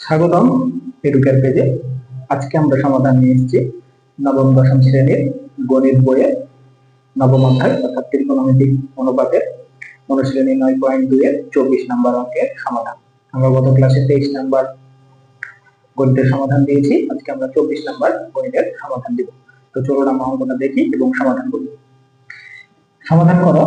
স্বাগতম এডুকের পেজে আজকে আমরা সমাধান নিয়ে এসেছি নবম, দশম শ্রেণির গণিত বইয়ের নবম অধ্যায় অর্থাৎ ত্রিকোণমিতিক অনুপাতের অনুশ্রেণী নয় পয়েন্ট দুই এর চব্বিশ নম্বর অঙ্কের সমাধান। আমরা গত ক্লাসে তেইশ নম্বর গণিতের সমাধান দিয়েছি। আজকে আমরা চব্বিশ নম্বর গণিতের সমাধান দিব। তো চলুন আমরা অঙ্কটা দেখি এবং সমাধান করি। সমাধান করো।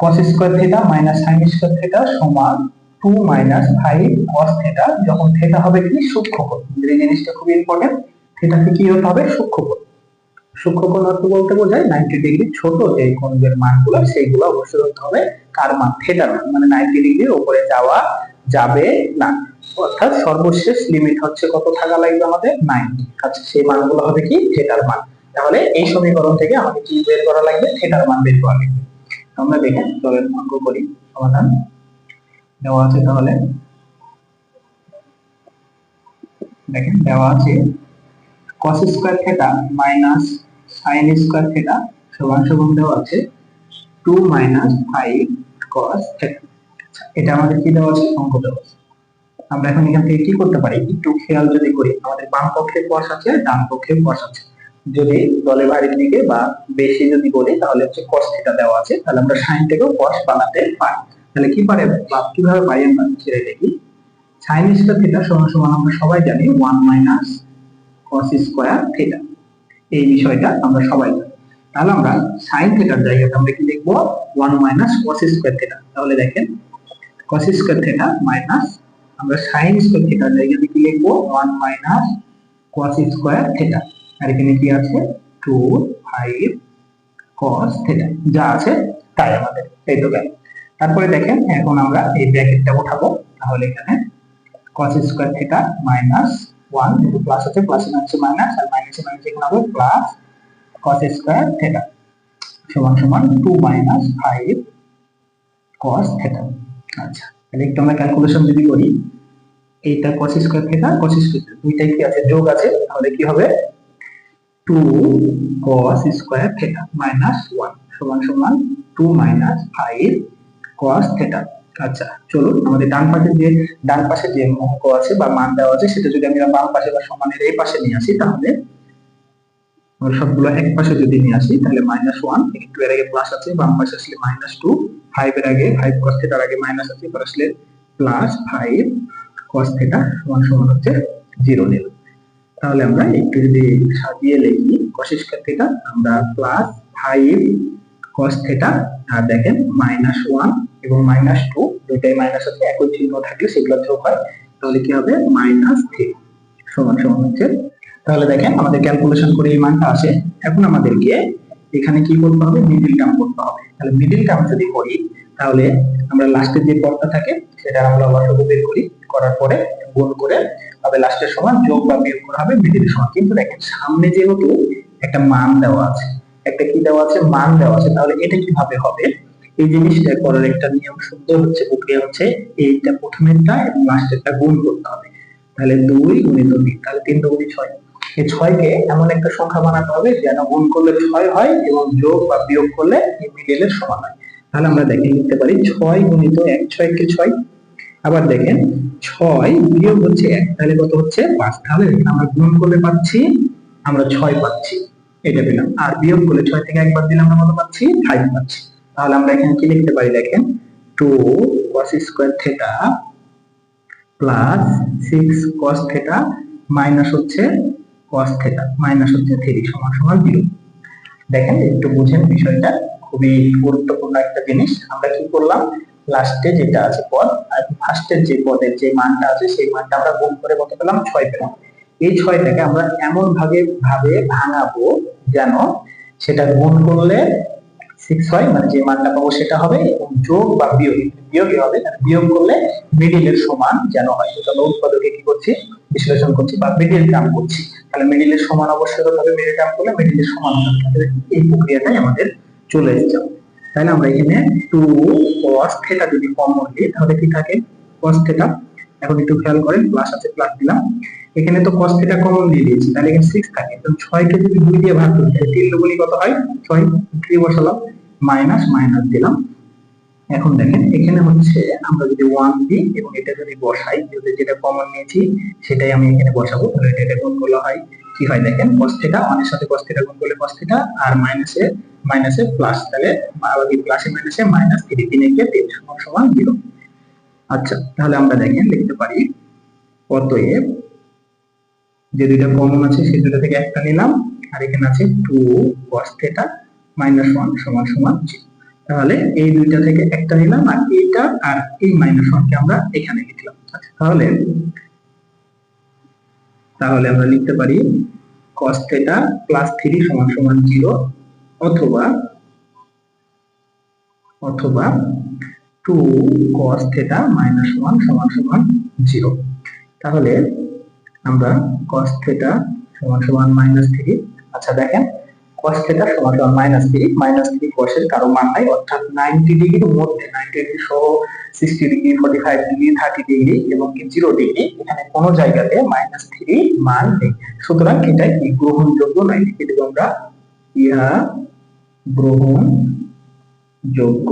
cos square theta minus sin square theta সমান 2 মাইনাস 5 cos থিটা যখন থিটা হবে কি? সূক্ষ্মকোণ। এই জিনিসটা খুব ইম্পর্টেন্ট থিটাকে কি হতে হবে? সূক্ষ্মকোণ। অর্থ বলতে বোঝায় 90 ডিগ্রি ছোট যে কোণের মানগুলো, সেইগুলো অবশ্যই হতে হবে। কার মান থিটার মান মানে 90 ডিগ্রির উপরে যাওয়া যাবে না। অর্থাৎ সর্বশেষ লিমিট হচ্ছে কত থাকা লাগবে আমাদের? 90 আচ্ছা সেই মানগুলো হবে কি? থিটার মান। তাহলে এই সমীকরণ থেকে আমাদের কি বের করা লাগবে? থিটার মান বের করা লাগবে। আমরা দেখেন চলেন অঙ্ক করি। সমাধান। দেওয়া আছে তাহলে। দেখেন, দেওয়া আছে cos square theta minus sin square theta সমান সমান দেওয়া আছে 2 মাইনাস 5 cos থিটা এটা আমাদের কি দেওয়া আছে? অঙ্ক দেওয়া আছে। আমরা এখন এখান থেকে কি করতে পারি? একটু খেয়াল যদি করি, আমাদের বাম পক্ষে cos আছে, ডান পক্ষে cos আছে। যদি দলে ভারীর দিকে বা বেশি যদি বলি, তাহলে হচ্ছে cos থিটা দেওয়া আছে। তাহলে আমরা sin থেকেও cos বানাতে পারি। তাহলে কি পারে? বা কীভাবে পাই আমরা ছেড়ে দেখি sin স্কয়ার থিটা সমান সমান আমরা সবাই জানি 1 মাইনাস cos স্কয়ার থিটা এই বিষয়টা আমরা সবাই জানি। তাহলে আমরা sin থিটার জায়গাতে আমরা কি লিখব 1 মাইনাস cos স্কয়ার থিটা তাহলে দেখেন, cos স্কয়ার থিটা মাইনাস আমরা sin স্কয়ার থিটার জায়গাতে কি লিখব? 1 মাইনাস cos স্কয়ার থিটা আর এখানে কি আছে? 2 5 cos থিটা যা আছে তাই আমাদের। এই তো গেল। তারপরে দেখেন, এখন আমরা এই ব্র্যাকেটটা উঠাবো। তাহলে এখানে cos স্কয়ার থিটা মাইনাস 1 কিন্তু প্লাস আছে প্লাস মাইনাস মাইনাস আর মাইনাস মাইনাস এখানে হবে প্লাস cos স্কয়ার থিটা সমান সমান 2 মাইনাস 5 cos থিটা আচ্ছা তাহলে একটু আমরা ক্যালকুলেশন যদি করি, এইটা cos square theta cos square দুইটাই কি আছে? যোগ আছে, তাহলে কি হবে? 2 cos স্কয়ার থিটা মাইনাস 1 সমান সমান 2 মাইনাস 5 cos থিটা আচ্ছা চলুন, আমাদের ডান পাশে যে, ডান পাশে যে অঙ্ক আছে বা মান দেওয়া আছে, সেটা যদি আমরা বাম পাশে বা সমানের এই পাশে নিয়ে আসি, তাহলে আমরা সবগুলো এক পাশে যদি নিয়ে আসি, তাহলে মাইনাস ওয়ান একটু এর আগে প্লাস আছে, বাম পাশে আসলে মাইনাস টু ফাইভ এর আগে ফাইভ কস থিটার আগে মাইনাস আছে, এবার আসলে প্লাস ফাইভ কস থিটা সমান সমান হচ্ছে জিরো নিল তাহলে আমরা একটু যদি সাজিয়ে লিখি স্কয়ার থিটা আমরা প্লাস ফাইভ কস থিটা আর দেখেন মাইনাস ওয়ান এবং মাইনাস টু দুইটাই মাইনাস আছে একই চিহ্ন থাকলে সেগুলো যোগ হয়, তাহলে কি হবে? মাইনাস থ্রি সমান সমান হচ্ছে। তাহলে দেখেন আমাদের ক্যালকুলেশন করে এই মানটা আসে। এখন আমাদেরকে এখানে কি করতে হবে? মিডিল টার্ম করতে হবে। তাহলে মিডিল টার্ম যদি করি, তাহলে আমরা লাস্টের যে পদটা থাকে, সেটা আমরা লসাগু বের করি। করার পরে গুণ করে তবে লাস্টের সমান যোগ বা বিয়োগ করা হবে মিডিল সমান। কিন্তু দেখেন সামনে যেহেতু একটা মান দেওয়া আছে, একটা কি দেওয়া আছে? মান দেওয়া আছে। তাহলে এটা কীভাবে হবে? এই জিনিসটা করার একটা নিয়ম সুন্দর হচ্ছে, প্রক্রিয়া হচ্ছে এইটা প্রথমেরটা এবং লাস্টেরটা গুণ করতে হবে। তাহলে দুই গুণিত তিন, তাহলে তিন দুগুণি ছয়। এই ছয়কে এমন একটা সংখ্যা বানাতে হবে যেন গুণ করলে ছয় হয় এবং যোগ বা বিয়োগ করলে এই সমান হয়। তাহলে আমরা দেখে লিখতে পারি ছয় গুণিত এক, ছয় কে ছয়। আবার দেখেন, ছয় বিয়োগ হচ্ছে এক, তাহলে কত হচ্ছে পাঁচ। তাহলে আমরা গুণ করলে পাচ্ছি, আমরা ছয় পাচ্ছি। এটা পেলাম। আর বিয়োগ করলে ছয় থেকে একবার দিলে আমরা কত পাচ্ছি? ফাইভ পাচ্ছি। তাহলে আমরা এখানে কি লিখতে পারি দেখেন? Two cos square theta plus six cos theta minus হচ্ছে cos থিটা মাইনাস হচ্ছে থ্রি সমান সমান জিরো দেখেন, একটু বুঝেন বিষয়টা, খুবই গুরুত্বপূর্ণ একটা জিনিস। আমরা কি করলাম? লাস্টে যেটা আছে পদ, আর ফার্স্টের যে পদের যে মানটা আছে, সেই মানটা আমরা গুণ করে কত পেলাম? ছয় পেলাম। এই ছয়টাকে আমরা এমন ভাবে ভাবে ভাঙাবো যেন সেটা গুণ করলে সিক্স হয় মানে যে মানটা পাবো সেটা হবে এবং যোগ বা বিয়োগ। বিয়োগই হবে বিয়োগ করলে মিডিলের সমান যেন হয়। তাহলে উৎপাদকে কি করছি? বিশ্লেষণ করছি বা মিডিল টার্ম করছি। তাহলে মিডিলের সমান অবশ্যই হবে মিডিল টার্ম করলে মিডিলের সমান হতে হবে এই প্রক্রিয়াটাই আমাদের চলে এসেছে। তাহলে আমরা এখানে টু cos থিটা যদি কমন নিই তাহলে কি থাকে? cos থিটা এখন একটু খেয়াল করেন প্লাস আছে প্লাস দিলাম। এখানে তো cos থিটা কমন দিয়ে দিয়েছি, তাহলে এখানে 6 থাকে। তো 6 কে যদি 2 দিয়ে ভাগ করি, তাহলে 3 দুগুণি কত হয়? 6 3 বসালাম? মাইনাস মাইনাস দিলাম। এখন দেখেন, এখানে হচ্ছে আমরা যদি ওয়ান দিই এবং এটা যদি বসাই যদি যেটা কমন নিয়েছি, সেটাই আমি এখানে বসাবো। তাহলে এটা এটা গুণ করলে হয়, কি হয় দেখেন? cos থিটা ওয়ানের সাথে cos থিটা গুণ করলে cos থিটা আর মাইনাসে মাইনাসে প্লাস তাহলে আবার কি প্লাসে মাইনাসে মাইনাস তিন তিন একে তিন সমান সমান জিরো আচ্ছা তাহলে আমরা দেখেন, লিখতে পারি, অতএব যে দুইটা কমন আছে, সেই দুটো থেকে একটা নিলাম, আর এখানে আছে two cos theta minus one সমান সমান তাহলে এই দুইটা থেকে একটা নিলাম, আর এইটা, আর এই মাইনাস ওয়ানকে আমরা এখানে লিখলাম। তাহলে তাহলে আমরা লিখতে পারি cos থিটা প্লাস থ্রি সমান সমান জিরো অথবা অথবা two cos theta minus one সমান সমান জিরো তাহলে আমরা cos থিটা সমান সমান মাইনাস আচ্ছা দেখেন, cos থিটা সমান সমান minus three minus three cos এর কারও মান নাই, অর্থাৎ নাইনটি ডিগ্রির মধ্যে নাইনটি ডিগ্রি সহ sixty degree forty five degree thirty degree এবং কি জিরো ডিগ্রি এখানে কোনো জায়গাতে মাইনাস থ্রি মান নেই। সুতরাং এটা কি গ্রহণযোগ্য নয় এটাকে আমরা? ইহা গ্রহণ যোগ্য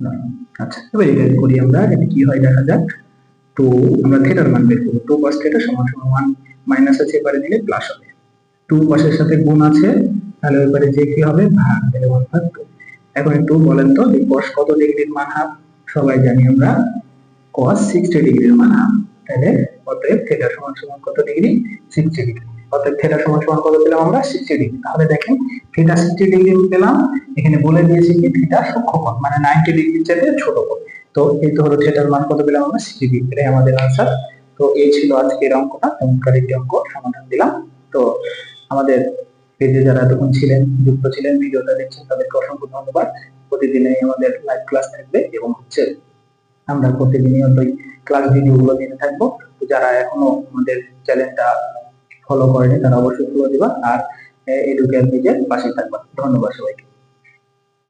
নয়। আচ্ছা এবার এটা করি আমরা, এটা কি হয় দেখা যাক। তো আমরা থিটার মান বের টু থিটা সমান সমান ওয়ান মাইনাস আছে, এবারে দিলে প্লাস হবে। টু সাথে গুণ আছে, তাহলে এবারে যে কি হবে? ভাগ তাহলে ওয়ান ভাগ টু এখন একটু বলেন তো cos কত ডিগ্রির মান হাফ? সবাই জানি আমরা cos 60 ডিগ্রির মান হাফ। তাহলে অতএব থিটা সমান সমান কত ডিগ্রি? 60 ডিগ্রি। অতএব থিটা সমান সমান কত পেলাম আমরা? 60 ডিগ্রি। তাহলে দেখেন থিটা 60 ডিগ্রি পেলাম। এখানে বলে দিয়েছি কি থিটা সূক্ষ্মকোণ মানে 90 ডিগ্রির চাইতে ছোট কোণ। তো এই তো হলো থিটার মান কত পেলাম আমরা? 60 ডিগ্রি এটাই আমাদের আনসার তো এই ছিল আজকের অঙ্কটা। চমৎকার একটি অঙ্ক, সমাধান দিলাম। তো আমাদের পেজে যারা এতক্ষণ ছিলেন, যুক্ত ছিলেন, ভিডিওটা দেখছেন, তাদেরকে অসংখ্য ধন্যবাদ। প্রতিদিনই আমাদের লাইভ ক্লাস থাকবে এবং হচ্ছে আমরা প্রতিদিনই ওই ক্লাস ভিডিওগুলো দিতে থাকব। তো যারা এখনও আমাদের চ্যানেলটা ফলো করেনি, তারা অবশ্যই ফলো দিবা। আর এডুকেয়ার পেজের পাশে থাকবা। ধন্যবাদ সবাইকে।